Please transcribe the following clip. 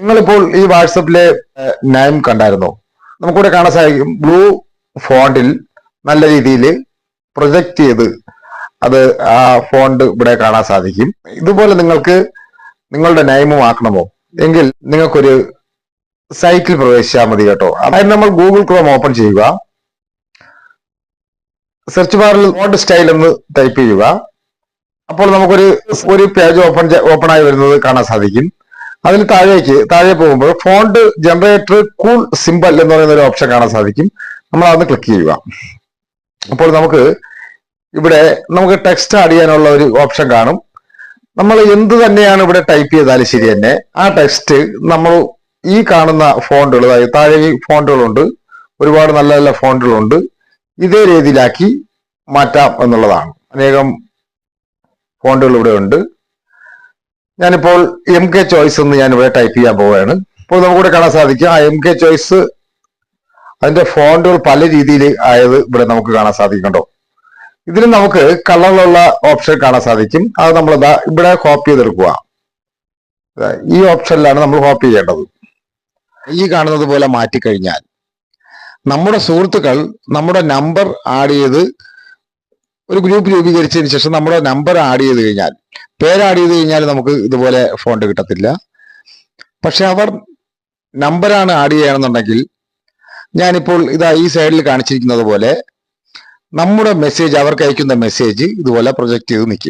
നിങ്ങളിപ്പോൾ ഈ വാട്സപ്പിലെ നയം കണ്ടായിരുന്നോ? നമുക്കിവിടെ കാണാൻ സാധിക്കും ബ്ലൂ ഫോണ്ടിൽ നല്ല രീതിയിൽ പ്രൊജക്റ്റ് ചെയ്ത് അത് ആ ഫോണ്ട് ഇവിടെ കാണാൻ സാധിക്കും. ഇതുപോലെ നിങ്ങൾക്ക് നിങ്ങളുടെ നയമും ആക്കണമോ എങ്കിൽ നിങ്ങൾക്കൊരു സൈറ്റിൽ പ്രവേശിച്ചാൽ മതി കേട്ടോ. അതായത് നമ്മൾ ഗൂഗിൾ ക്രോം ഓപ്പൺ ചെയ്യുക. സെർച്ച് ബാറിൽ ഫോണ്ട് സ്റ്റൈൽ എന്ന് ടൈപ്പ് ചെയ്യുക. അപ്പോൾ നമുക്കൊരു ഒരു പേജ് ഓപ്പൺ ഓപ്പൺ ആയി വരുന്നത് കാണാൻ സാധിക്കും. അതിന് താഴേക്ക് താഴെ പോകുമ്പോൾ ഫോണ്ട് ജനറേറ്റർ കൂൾ സിമ്പിൾ എന്ന് പറയുന്ന ഒരു ഓപ്ഷൻ കാണാൻ സാധിക്കും. നമ്മൾ അതൊന്ന് ക്ലിക്ക് ചെയ്യുക. അപ്പോൾ നമുക്ക് ഇവിടെ നമുക്ക് ടെക്സ്റ്റ് ആഡ് ചെയ്യാനുള്ള ഒരു ഓപ്ഷൻ കാണും. നമ്മൾ എന്ത് തന്നെയാണ് ഇവിടെ ടൈപ്പ് ചെയ്താലും ശരി തന്നെ ആ ടെക്സ്റ്റ് നമ്മൾ ഈ കാണുന്ന ഫോണ്ടുകൾ അതായത് താഴെ ഫോണ്ടുകളുണ്ട് ഒരുപാട് നല്ല നല്ല ഫോണ്ടുകളുണ്ട് ഇതേ രീതിയിലാക്കി മാറ്റാം എന്നുള്ളതാണ്. അനേകം ഫോണ്ടുകൾ ഇവിടെ ഉണ്ട്. ഞാനിപ്പോൾ എം കെ ചോയ്സ് എന്ന് ഞാൻ ഇവിടെ ടൈപ്പ് ചെയ്യാൻ പോവുകയാണ്. ഇപ്പോൾ നമുക്കിവിടെ കാണാൻ സാധിക്കും. ആ എം കെ ചോയ്സ് അതിന്റെ ഫോണ്ടുകൾ പല രീതിയിൽ ആയത് ഇവിടെ നമുക്ക് കാണാൻ സാധിക്കുന്നുണ്ടോ? ഇതിന് നമുക്ക് കളറിലുള്ള ഓപ്ഷൻ കാണാൻ സാധിക്കും. അത് നമ്മൾ ഇവിടെ കോപ്പി ചെയ്തെടുക്കുക. ഈ ഓപ്ഷനിലാണ് നമ്മൾ കോപ്പി ചെയ്യേണ്ടത്. ഈ കാണുന്നത് പോലെ മാറ്റിക്കഴിഞ്ഞാൽ നമ്മുടെ സുഹൃത്തുക്കൾ നമ്മുടെ നമ്പർ ആഡ് ചെയ്ത് ഒരു ഗ്രൂപ്പ് രൂപീകരിച്ചതിന് ശേഷം നമ്മുടെ നമ്പർ ആഡ് ചെയ്ത് കഴിഞ്ഞാൽ പേര് ആഡ് ചെയ്ത് കഴിഞ്ഞാൽ നമുക്ക് ഇതുപോലെ ഫോണ്ട് കിട്ടത്തില്ല. പക്ഷെ അവർ നമ്പറാണ് ആഡ് ചെയ്യണമെന്നുണ്ടെങ്കിൽ ഞാനിപ്പോൾ ഇതാ ഈ സൈഡിൽ കാണിച്ചിരിക്കുന്നത് പോലെ നമ്മുടെ മെസ്സേജ് അവർക്ക് അയക്കുന്ന മെസ്സേജ് ഇതുപോലെ പ്രൊജക്ട് ചെയ്ത് നിൽക്കും.